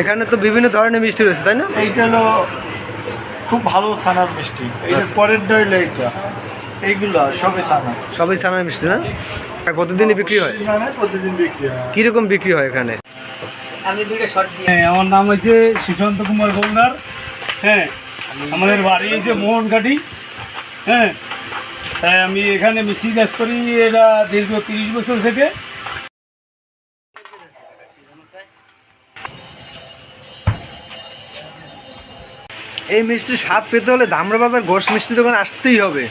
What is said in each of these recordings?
এখানে তো বিভিন্ন ধরনের মিষ্টি রয়েছে তাই না? এইটা হলো খুব ভালো ছানার মিষ্টি। এইটা আচ্ছা। পরের হইল এইটা এইগুলো সবই ছানা। সবই ছানার মিষ্টি না? আর কতদিনে বিক্রি হয়? প্রতিদিন বিক্রি হয়। কীরকম বিক্রি হয় এখানে? হ্যাঁ আমার নাম হচ্ছে সুশান্ত কুমার গঙ্গার। হ্যাঁ আমাদের বাড়ি হচ্ছে মোহনকাটি হ্যাঁ তাই আমি এখানে মিষ্টি চাষ করি এটা দীর্ঘ তিরিশ বছর থেকে। এই মিষ্টির স্বাদ পেতে হলে ধামরা বাজার ঘোষ মিষ্টি দোকান আসতেই হবে।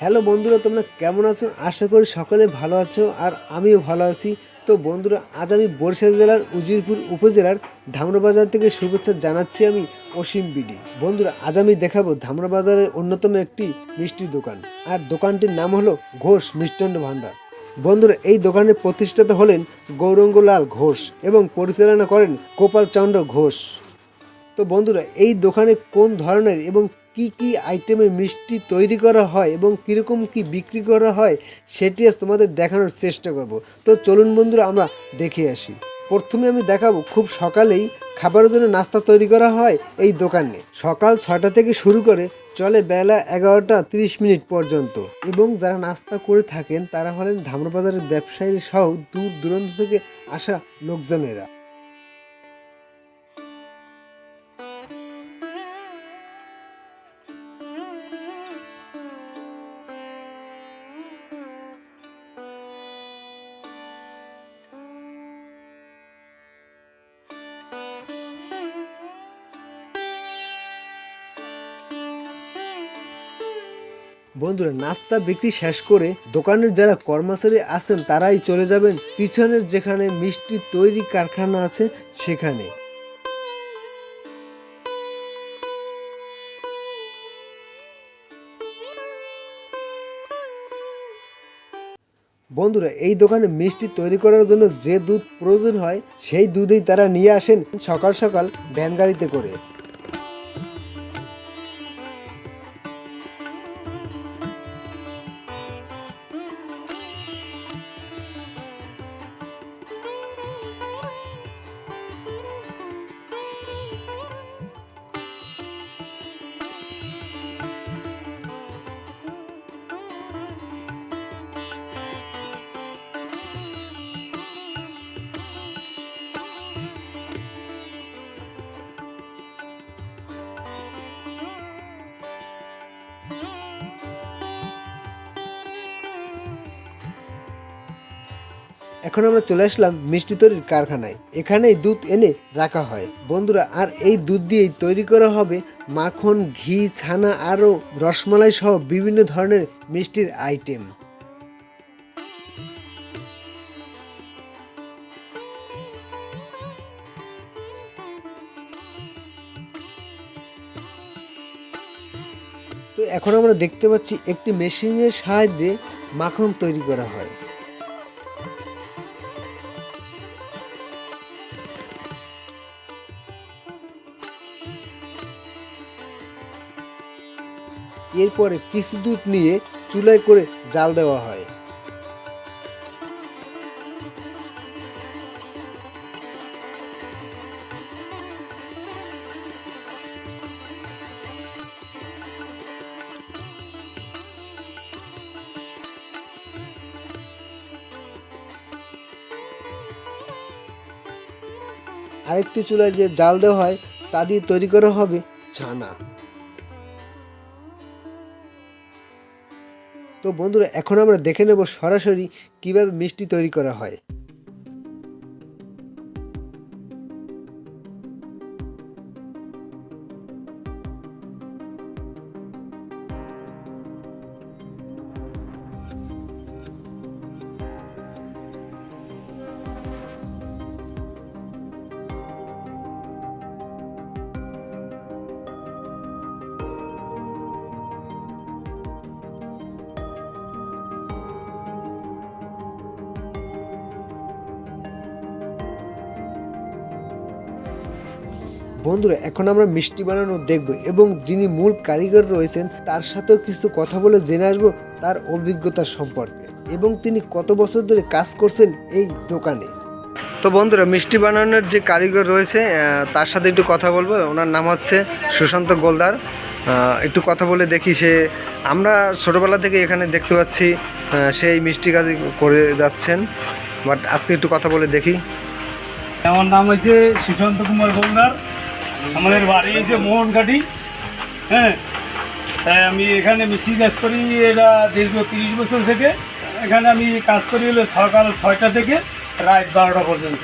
হ্যালো বন্ধুরা, তোমরা কেমন আছো? আশা করি সকলে ভালো আছো আর আমিও ভালো আছি। তো বন্ধুরা, আজ আমি বরিশাল জেলার উজিরপুর উপজেলার ধামরা বাজার থেকে শুভেচ্ছা জানাচ্ছি আমি অসীম বিডি। বন্ধুরা, আজ আমি দেখাবো ধামরা বাজারের অন্যতম একটি মিষ্টির দোকান। আর দোকানটির নাম হলো ঘোষ মিষ্টান্ন ভাণ্ডার। বন্ধুরা, এই দোকানের প্রতিষ্ঠাতা হলেন গৌরঙ্গলাল ঘোষ এবং পরিচালনা করেন গোপাল চন্দ্র ঘোষ। তো বন্ধুরা, এই দোকানে কোন ধরনের এবং কি কি আইটেমের মিষ্টি তৈরি করা হয় এবং কীরকম কি বিক্রি করা হয়, সেটি আজ তোমাদের দেখানোর চেষ্টা করব। তো চলুন বন্ধুরা, আমরা দেখে আসি। প্রথমে আমি দেখাবো, খুব সকালেই খাবারের জন্য নাস্তা তৈরি করা হয় এই দোকানে। সকাল ছটা থেকে শুরু করে চলে বেলা এগারোটা তিরিশ মিনিট পর্যন্ত। এবং যারা নাস্তা করে থাকেন, তারা হলেন ধামরাবাজারের ব্যবসায়ী সহ দূর দূরান্ত থেকে আসা লোকজনেরা। বন্ধুরা, নাস্তা বিক্রি শেষ করে দোকানের যারা কর্মচারী আছেন, তারাই চলে যাবেন পিছনের যেখানে মিষ্টি তৈরি কারখানা আছে, সেখানে। বন্ধুরা, এই দোকানে মিষ্টি তৈরি করার জন্য যে দুধ প্রয়োজন হয়, সেই দুধেই তারা নিয়ে আসেন সকাল সকাল ভ্যান গাড়িতে করে। এখন আমরা চলে আসলাম মিষ্টি তৈরির কারখানায়। এখানেই দুধ এনে রাখা হয়। বন্ধুরা, আর এই দুধ দিয়েই তৈরি করা হবে মাখন, ঘি, ছানা, আরও রসমালাই সহ বিভিন্ন ধরনের মিষ্টির আইটেম। তো এখন আমরা দেখতে পাচ্ছি একটি মেশিনের সাহায্যে মাখন তৈরি করা হয়। এরপরে কিছু দুধ নিয়ে চুলায় করে জাল দেওয়া হয়। আরেকটি চুলায় যে জাল দেওয়া হয়, তা দিয়ে তৈরি করা হবে ছানা। তো বন্ধুরা এখন আমরা দেখে নেব সরাসরি কীভাবে মিষ্টি তৈরি করা হয়। বন্ধুরা এখন আমরা মিষ্টি বানানো দেখব এবং যিনি মূল কারিগর রয়েছেন তার সাথেও কিছু কথা বলে জেনে আসব তার অভিজ্ঞতা সম্পর্কে এবং তিনি কত বছর ধরে কাজ করছেন এই দোকানে। তো বন্ধুরা মিষ্টি বানানোর যে কারিগর রয়েছে তার সাথে একটু কথা বলব। ওনার নাম হচ্ছে সুশান্ত গোলদার। একটু কথা বলে দেখি সে আমরা ছোটোবেলা থেকে এখানে দেখতে পাচ্ছি সেই মিষ্টি কাজ করে যাচ্ছেন। বাট আজকে একটু কথা বলে দেখি। আমার নাম হয়েছে সুশান্ত কুমার গোলদার। আমাদের বাড়ি হয়েছে মোহনকাঠি হ্যাঁ? তাই আমি এখানে মিষ্টি কাজ করি এটা দীর্ঘ তিরিশ বছর থেকে। এখানে আমি কাজ করি হলো সকাল ছয়টা থেকে রাত বারোটা পর্যন্ত।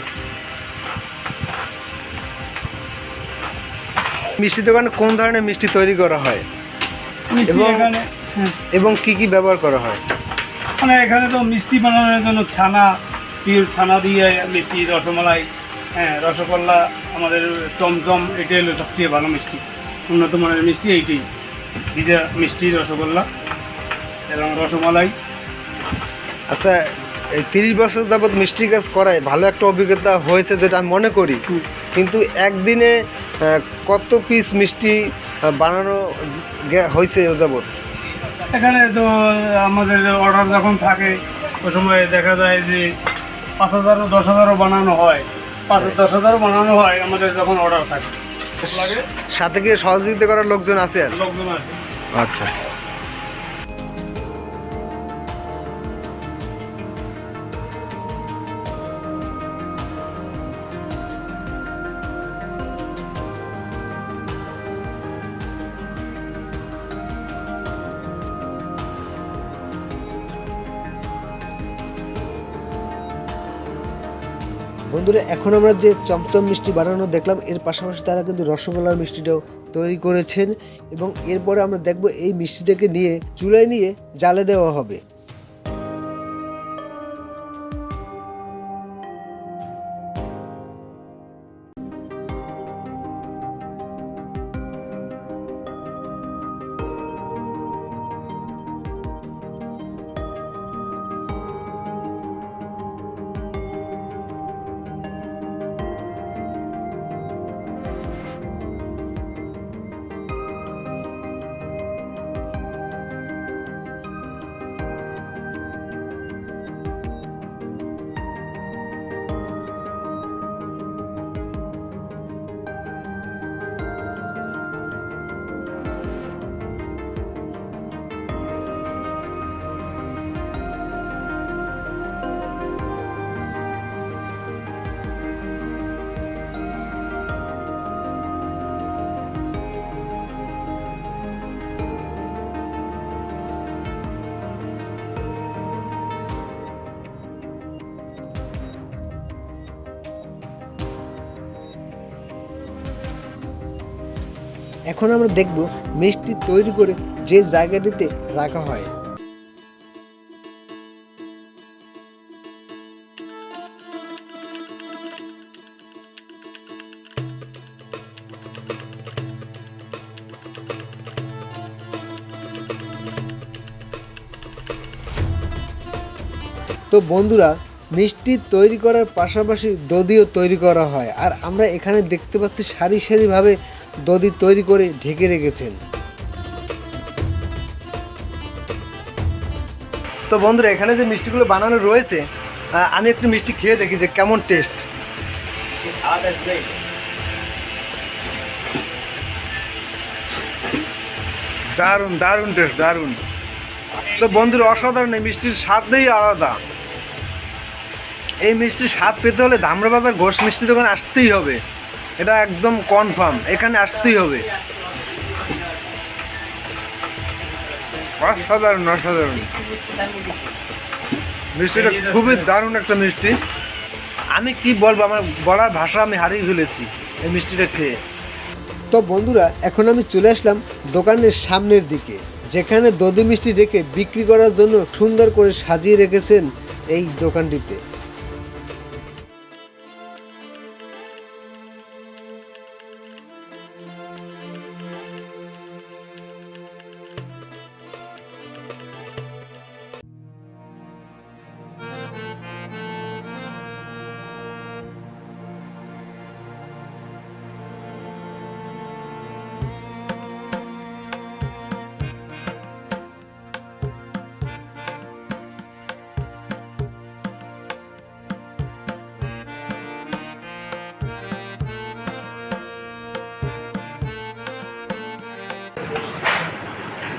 মিষ্টি দোকানে কোন ধরনের মিষ্টি তৈরি করা হয়? মিষ্টি এবং- এখানে হ্যাঁ। এবং কি কি ব্যবহার করা হয়? মানে এখানে তো মিষ্টি বানানোর জন্য ছানা তিল ছানা দিয়ে মিষ্টি রসমালাই হ্যাঁ রসগোল্লা আমাদের চমচম এটাই হলো সবচেয়ে ভালো মিষ্টি। উন্নত মানের মিষ্টি এইটি ভিজা মিষ্টি রসগোল্লা এবং রসমালাই। আচ্ছা এই তিরিশ বছর যাবৎ মিষ্টি কাজ করায় ভালো একটা অভিজ্ঞতা হয়েছে যেটা আমি মনে করি। কিন্তু একদিনে কত পিস মিষ্টি বানানো হয়েছে ও যাবৎ? এখানে তো আমাদের অর্ডার যখন থাকে ওই সময় দেখা যায় যে পাঁচ হাজারও দশ হাজারও বানানো হয়। পাঁচ দশ বানানো হয় আমাদের যখন অর্ডার থাকে। সাথে গিয়ে সহযোগিতা করার লোকজন আছে লোকজন আছে। আচ্ছা। বন্ধুরা, এখন আমরা যে চমচম মিষ্টি বানানো দেখলাম, এর পাশাপাশি তারা কিন্তু রসগোল্লার মিষ্টিটাও তৈরি করেছেন এবং এরপরে আমরা দেখব এই মিষ্টিটাকে নিয়ে চুলায় নিয়ে জালে দেওয়া হবে। এখন আমরা দেখব মিষ্টি তৈরি করে যে জায়গাটিতে রাখা হয়। তো বন্ধুরা, মিষ্টি তৈরি করার পাশাপাশি দধিও তৈরি করা হয়। আর আমরা এখানে দেখতে পাচ্ছি সারি সারিভাবে দধি তৈরি করে ঢেকে রেখেছেন। তো বন্ধুরা, এখানে যে মিষ্টিগুলো বানানো রয়েছে আমি একটু মিষ্টি খেয়ে দেখি যে কেমন টেস্ট দারুণ দারুণ টেস্ট দারুণ। তো বন্ধুরা, অসাধারণ, এই মিষ্টির স্বাদই আলাদা। এই মিষ্টির স্বাদ পেতে হলে ধামরা বাজার ঘোষ মিষ্টি দোকানে আসতেই হবে। এটা একদম কনফার্ম এখানে আসতেই হবে। অসাধারণ অসাধারণ। মিষ্টিটা খুবই দারুণ একটা মিষ্টি। আমি কি বলব, আমার বলার ভাষা আমি হারিয়ে ফেলেছি এই মিষ্টিটা খেয়ে। তো বন্ধুরা, এখন আমি চলে আসলাম দোকানের সামনের দিকে, যেখানে দধি মিষ্টি রেখে বিক্রি করার জন্য সুন্দর করে সাজিয়ে রেখেছেন এই দোকানটিতে।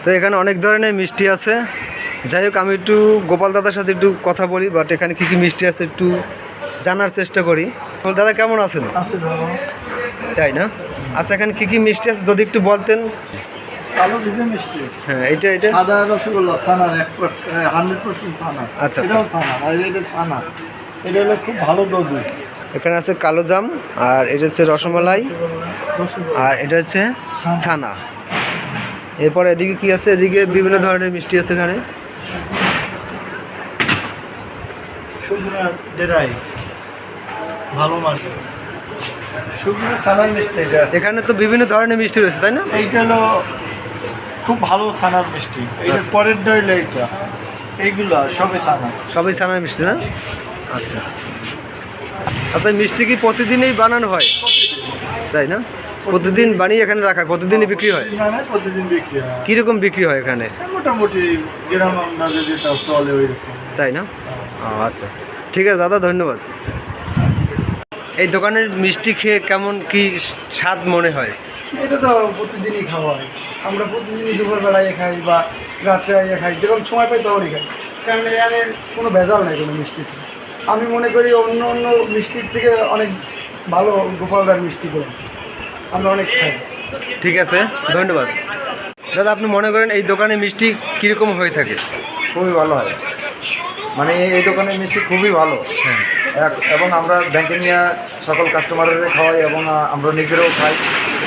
তো এখানে অনেক ধরনের মিষ্টি আছে। যাই হোক আমি একটু গোপাল দাদার সাথে একটু কথা বলি বাট এখানে কী কী মিষ্টি আছে একটু জানার চেষ্টা করি। দাদা কেমন আছেন? তাই না? আচ্ছা এখানে কী কী মিষ্টি আছে যদি একটু বলতেন। কালো ভিজে মিষ্টি। হ্যাঁ এটা এটা সাদা রসগোল্লা ছানার এক হান্ড্রেড পার্সেন্ট ছানা আচ্ছা, এটাও ছানা আর এটা ছানা। এটা হলো খুব ভালো দধু। এখানে আছে কালো জাম আর এটা হচ্ছে রসমালাই আর এটা হচ্ছে ছানা। এরপর এদিকে কি আছে? এদিকে বিভিন্ন ধরনের মিষ্টি আছে এখানে। ভালো মিষ্টি এখানে তো বিভিন্ন ধরনের মিষ্টি রয়েছে তাই না? এইটা হলো খুব ভালো ছানার মিষ্টি। এইটা পরের ডইল এইটা। এইগুলো সবে ছানা। সবই ছানার মিষ্টি না? আচ্ছা। আচ্ছা মিষ্টি কি প্রতিদিনই বানানো হয়? তাই না? প্রতিদিন বানিয়ে এখানে রাখা? প্রতিদিনই বিক্রি হয়? প্রতিদিন বিক্রি হয়। কীরকম বিক্রি হয় এখানে? মোটামুটি গ্রাম আন্দাজে যেটা চলে ওই তাই না? আচ্ছা আচ্ছা। ঠিক আছে দাদা ধন্যবাদ। এই দোকানের মিষ্টি খেয়ে কেমন কি স্বাদ মনে হয়? এটা তো প্রতিদিনই খাওয়া হয়। আমরা প্রতিদিনই দুপুরবেলায় খাই বা রাত্রে আইয়ে খাই যেরকম সময় পাই তখনই খাই। কারণ এখানে কোনো ভেজাল নেই কোনো মিষ্টিতে আমি মনে করি অন্য অন্য মিষ্টির থেকে অনেক ভালো গোপালদার মিষ্টি করে। আমরা অনেক খাই। ঠিক আছে ধন্যবাদ। দাদা আপনি মনে করেন এই দোকানে মিষ্টি কীরকম হয়ে থাকে? খুবই ভালো হয়। মানে এই দোকানের মিষ্টি খুবই ভালো। হ্যাঁ। এক- এবং আমরা ব্যাংকে নিয়ে সকল কাস্টমারের খাওয়াই এবং আমরা নিজেরাও খাই।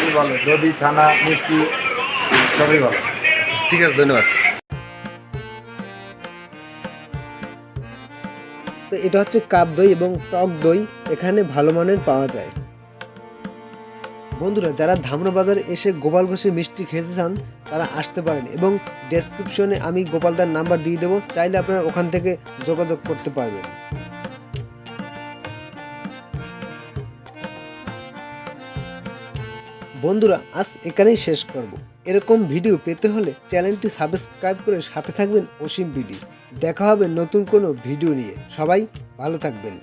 খুবই ভালো। দধি ছানা মিষ্টি সবই ভালো। ঠিক আছে ধন্যবাদ। তো এটা হচ্ছে কাপ দই এবং টক দই। এখানে ভালো মানের পাওয়া যায়। বন্ধুরা, যারা ধামরা বাজারে এসে গোপাল ঘোষের মিষ্টি খেতে চান, তারা আসতে পারেন এবং ডেসক্রিপশনে আমি গোপালদার নাম্বার দিয়ে দেবো, চাইলে আপনারা ওখান থেকে যোগাযোগ করতে পারবেন। বন্ধুরা, আজ এখানেই শেষ করব। এরকম ভিডিও পেতে হলে চ্যানেলটি সাবস্ক্রাইব করে সাথে থাকবেন অসীম ভিডিও দেখা হবে নতুন কোনো ভিডিও নিয়ে। সবাই ভালো থাকবেন।